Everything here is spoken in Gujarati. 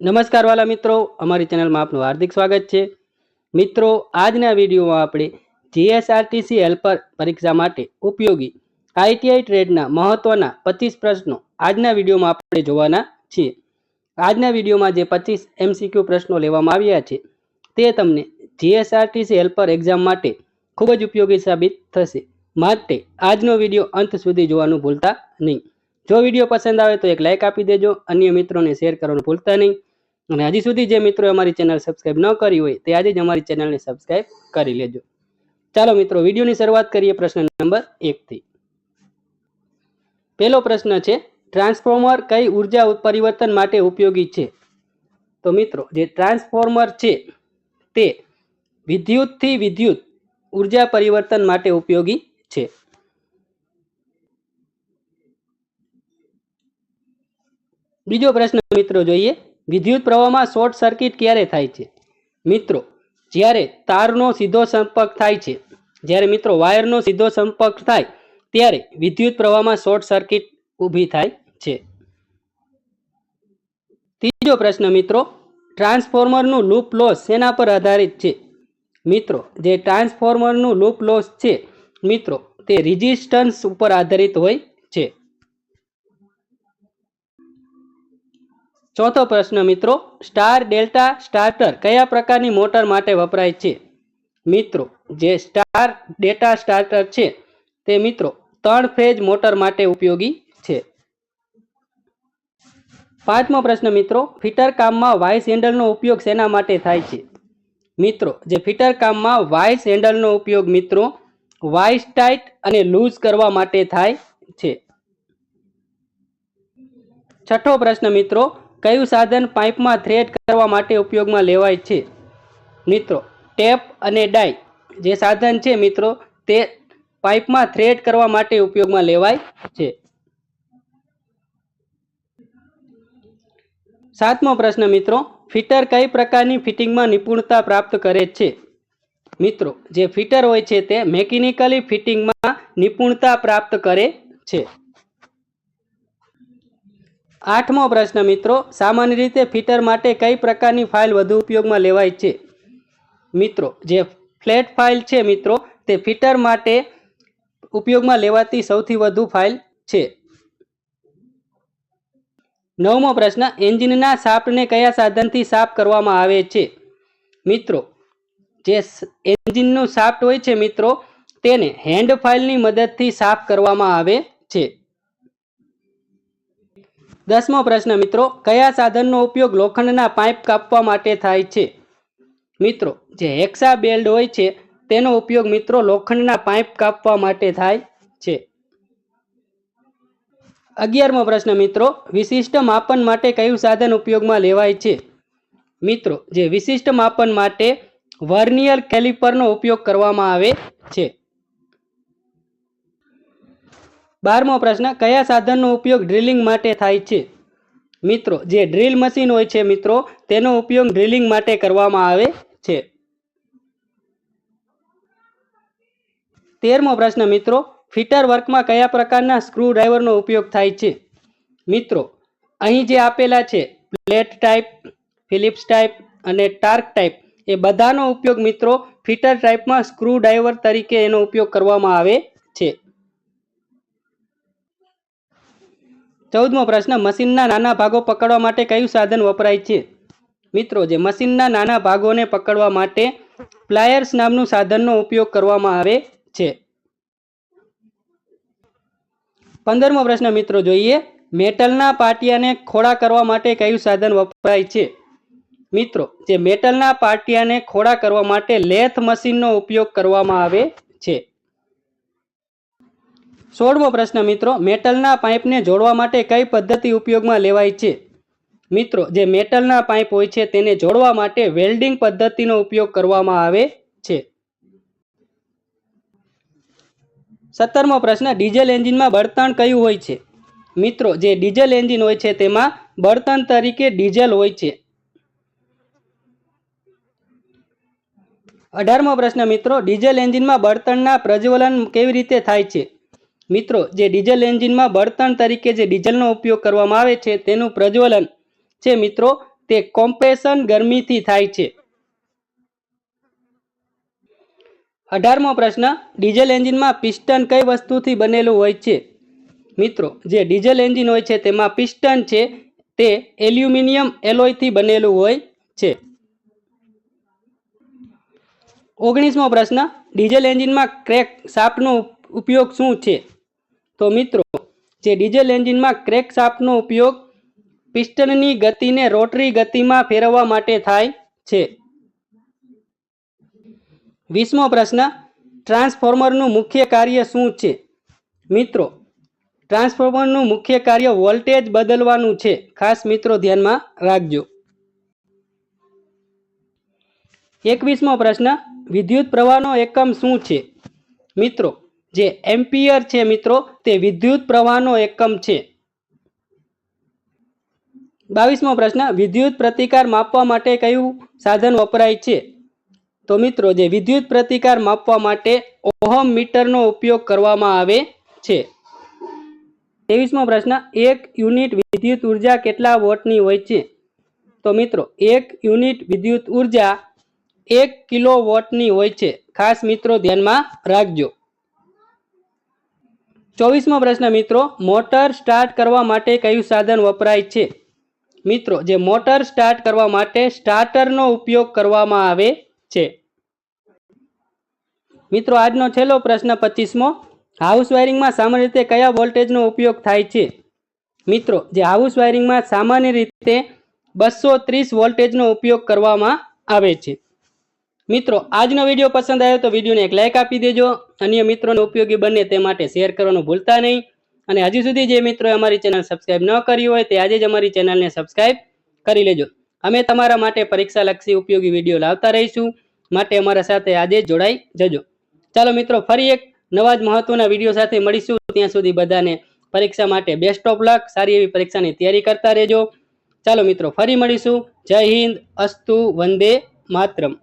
નમસ્કાર વાલા મિત્રો, અમારી ચેનલમાં આપનું હાર્દિક સ્વાગત છે. મિત્રો, આજના વિડીયોમાં આપણે જીએસઆરટીસી હેલ્પર પરીક્ષા માટે ઉપયોગી આઈટીઆઈ ટ્રેડના મહત્વના પચીસ પ્રશ્નો આજના વિડીયોમાં આપણે જોવાના છીએ. આજના વિડીયોમાં જે પચીસ એમસીક્યુ પ્રશ્નો લેવામાં આવ્યા છે, તે તમને જીએસઆરટીસી હેલ્પર એક્ઝામ માટે ખૂબ જ ઉપયોગી સાબિત થશે. માટે આજનો વીડિયો અંત સુધી જોવાનું ભૂલતા નહીં. જો વીડિયો પસંદ આવે તો એક લાઇક આપી દેજો, અન્ય મિત્રોને શેર કરવાનું ભૂલતા નહીં. અને હજી સુધી જે મિત્રોએ અમારી ચેનલ સબસ્ક્રાઇબ ન કરી હોય, તે આજે જ અમારી ચેનલને સબસ્ક્રાઇબ કરી લેજો. ચાલો મિત્રો, વિડીયોની શરૂઆત કરીએ પ્રશ્ન નંબર એકથી પહેલો પ્રશ્ન છે, ટ્રાન્સફોર્મર કઈ ઊર્જા પરિવર્તન માટે ઉપયોગી છે? તો મિત્રો, જે ટ્રાન્સફોર્મર છે, તે વિદ્યુતથી વિદ્યુત ઊર્જા પરિવર્તન માટે ઉપયોગી છે. બીજો પ્રશ્ન મિત્રો જોઈએ, વિદ્યુત પ્રવાહમાં શોર્ટ સર્કિટ ક્યારે થાય છે? મિત્રો, જ્યારે તારનો સીધો સંપર્ક થાય છે, જ્યારે મિત્રો વાયરનો સીધો સંપર્ક થાય, ત્યારે વિદ્યુત પ્રવાહમાં શોર્ટ સર્કિટ ઊભી થાય છે. ત્રીજો પ્રશ્ન મિત્રો, ટ્રાન્સફોર્મરનું લૂપ લોસ શેના પર આધારિત છે? મિત્રો, જે ટ્રાન્સફોર્મરનું લૂપ લોસ છે, મિત્રો, તે રેઝિસ્ટન્સ ઉપર આધારિત હોય છે. ચોથો પ્રશ્ન, મિત્રો, સ્ટાર ડેલ્ટા સ્ટાર્ટર કયા પ્રકારની મોટર માટે વપરાય છે? મિત્રો, જે સ્ટાર ડેટા સ્ટાર્ટર છે, તે, મિત્રો, ત્રણ ફેજ મોટર માટે ઉપયોગી છે. પાંચમો પ્રશ્ન, મિત્રો, ફિટર કામમાં વાઇસ હેન્ડલનો ઉપયોગ શેના માટે થાય છે? મિત્રો, જે ફિટર કામમાં વાઇસ હેન્ડલનો ઉપયોગ મિત્રો વાઇસ ટાઈટ અને લૂઝ કરવા માટે થાય છે. છઠ્ઠો પ્રશ્ન મિત્રો, કયું સાધન પાઇપમાં થ્રેડ કરવા માટે ઉપયોગમાં લેવાય છે? મિત્રો, ટેપ અને ડાય જે સાધન છે મિત્રો, તે પાઇપમાં થ્રેડ કરવા માટે ઉપયોગમાં લેવાય છે. સાતમો પ્રશ્ન, મિત્રો. ફિટર કઈ પ્રકારની ફિટિંગમાં નિપુણતા પ્રાપ્ત કરે છે? મિત્રો, જે ફિટર હોય છે તે મેકેનિકલી ફિટિંગમાં નિપુણતા પ્રાપ્ત કરે છે. આઠમો પ્રશ્ન, મિત્રો. સામાન્ય રીતે ફિટર માટે કઈ પ્રકારની ફાઇલ વધુ ઉપયોગમાં લેવાય છે? મિત્રો, જે ફ્લેટ ફાઇલ છે, મિત્રો, તે ફિટર માટે ઉપયોગમાં લેવાતી સૌથી વધુ ફાઇલ છે. નવમો પ્રશ્ન, એન્જિનના શાફ્ટને કયા સાધનથી સાફ કરવામાં આવે છે? મિત્રો, જે એન્જિનનું શાફ્ટ હોય છે મિત્રો, તેને હેન્ડ ફાઇલની મદદથી સાફ કરવામાં આવે છે. દસમો પ્રશ્ન, મિત્રો, કયા સાધનનો ઉપયોગ લોખંડના પાઇપ કાપવા માટે થાય છે? મિત્રો, જે હેક્સા બેલ્ડ હોય છે, તેનો ઉપયોગ મિત્રો લોખંડના પાઇપ કાપવા માટે થાય છે. અગિયારમો પ્રશ્ન, મિત્રો. વિશિષ્ટ માપન માટે કયું સાધન ઉપયોગમાં લેવાય છે? મિત્રો, જે વિશિષ્ટ માપન માટે વર્નિયર કેલિપરનો ઉપયોગ કરવામાં આવે છે. બારમો પ્રશ્ન, કયા સાધનનો ઉપયોગ ડ્રિલિંગ માટે થાય છે? મિત્રો, જે ડ્રિલ મશીન હોય છે, મિત્રો, તેનો ઉપયોગ ડ્રિલિંગ માટે કરવામાં આવે છે. તેરમો પ્રશ્ન, મિત્રો ફિટર વર્કમાં કયા પ્રકારના સ્ક્રૂ ડ્રાઈવરનો ઉપયોગ થાય છે? મિત્રો, અહીં જે આપેલા છે પ્લેટ ટાઈપ ફિલિપ્સ ટાઈપ અને ટાર્ક ટાઈપ એ બધાનો ઉપયોગ મિત્રો ફિટર ટાઈપમાં સ્ક્રૂ ડ્રાઈવર તરીકે એનો ઉપયોગ કરવામાં આવે છે. ચૌદમો પ્રશ્ન, મશીનના નાના ભાગો પકડવા માટે કયું સાધન વપરાય છે? મિત્રો, જે મશીનના નાના ભાગોને પકડવા માટે પ્લાયર્સ નામનું સાધનનો ઉપયોગ કરવામાં આવે છે. પંદરમો પ્રશ્ન, મિત્રો, જોઈએ. મેટલના પાટિયાને ખોડા કરવા માટે કયું સાધન વપરાય છે? મિત્રો, જે મેટલના પાટિયાને ખોડા કરવા માટે લેથ મશીનનો ઉપયોગ કરવામાં આવે છે. સોળમો પ્રશ્ન, મિત્રો, મેટલના પાઇપને જોડવા માટે કઈ પદ્ધતિ ઉપયોગમાં લેવાય છે? મિત્રો, જે મેટલના પાઇપ હોય છે, તેને જોડવા માટે વેલ્ડિંગ પદ્ધતિનો ઉપયોગ કરવામાં આવે છે સત્તરમો પ્રશ્ન, ડીઝલ એન્જિનમાં બળતણ કયું હોય છે? મિત્રો, જે ડીઝલ એન્જિન હોય છે, તેમાં બળતણ તરીકે ડીઝલ હોય છે. અઢારમો પ્રશ્ન, મિત્રો, ડીઝલ એન્જિનમાં બળતણના પ્રજ્વલન કેવી રીતે થાય છે? મિત્રો, જે ડીઝલ એન્જિનમાં બળતણ તરીકે જે ડીઝલનો ઉપયોગ કરવામાં આવે છે, તેનું પ્રજ્વલન છે, મિત્રો, તે કોમ્પ્રેશન ગરમીથી થાય છે. અઢારમો પ્રશ્ન, ડીઝલ એન્જિનમાં પિસ્ટન કઈ વસ્તુથી બનેલું હોય છે? મિત્રો, જે ડીઝલ એન્જિન હોય છે, તેમાં પિસ્ટન છે, તે એલ્યુમિનિયમ એલોયથી બનેલું હોય છે. ઓગણીસમો પ્રશ્ન, ડીઝલ એન્જિનમાં ક્રેક સાપનો ઉપયોગ શું છે? તો મિત્રો, જે ડીઝલ એન્જિનમાં ક્રેક સાપનો ઉપયોગ પિસ્ટનની ગતિને રોટરી ગતિમાં ફેરવવા માટે થાય છે. વીસમો પ્રશ્ન, ટ્રાન્સફોર્મરનું મુખ્ય કાર્ય શું છે? મિત્રો, ટ્રાન્સફોર્મરનું મુખ્ય કાર્ય વોલ્ટેજ બદલવાનું છે. ખાસ મિત્રો ધ્યાનમાં રાખજો. એકવીસમો પ્રશ્ન, વિદ્યુત પ્રવાહનો એકમ શું છે? મિત્રો, જે એમ્પિયર છે મિત્રો, તે વિદ્યુત પ્રવાહનો એકમ છે. બાવીસમો પ્રશ્ન, વિદ્યુત પ્રતિકાર માપવા માટે કયું સાધન વપરાય છે? તો મિત્રો, જે વિદ્યુત પ્રતિકાર માપવા માટે ઓહમ મીટરનો ઉપયોગ કરવામાં આવે છે. ત્રેવીસમો પ્રશ્ન, એક યુનિટ વિદ્યુત ઊર્જા કેટલા વોટની હોય છે? તો મિત્રો, એક યુનિટ વિદ્યુત ઊર્જા એક કિલો વોટની હોય છે. ખાસ મિત્રો ધ્યાનમાં રાખજો. ચોવીસમો પ્રશ્ન, મિત્રો, મોટર સ્ટાર્ટ કરવા માટે કયું સાધન વપરાય છે? મિત્રો, જે મોટર સ્ટાર્ટ કરવા માટે સ્ટાર્ટરનો ઉપયોગ કરવામાં આવે છે. મિત્રો, આજનો છેલ્લો પ્રશ્ન પચીસમો. હાઉસ વાયરિંગમાં સામાન્ય રીતે કયા વોલ્ટેજનો ઉપયોગ થાય છે? મિત્રો, જે હાઉસ વાયરિંગમાં સામાન્ય રીતે બસો ત્રીસ વોલ્ટેજનો ઉપયોગ કરવામાં આવે છે. મિત્રો, આજનો વીડિયો પસંદ આવ્યો તો વિડીયોને એક લાઇક આપી દેજો. અન્ય મિત્રોને ઉપયોગી બને તે માટે શેર કરવાનું ભૂલતા નહીં. અને હજી સુધી જે મિત્રોએ અમારી ચેનલ સબસ્ક્રાઇબ ન કરી હોય તે આજે જ અમારી ચેનલને સબસ્ક્રાઇબ કરી લેજો. અમે તમારા માટે પરીક્ષાલક્ષી ઉપયોગી વીડિયો લાવતા રહીશું. માટે અમારા સાથે આજે જોડાઈ જજો. ચાલો મિત્રો, ફરી એક નવા જ મહત્વના વીડિયો સાથે મળીશું. ત્યાં સુધી બધાને પરીક્ષા માટે બેસ્ટ ઓફ લક સારી એવી પરીક્ષાની તૈયારી કરતા રહેજો. ચાલો મિત્રો, ફરી મળીશું. જય હિન્દ, અસ્તુ, વંદે માતરમ.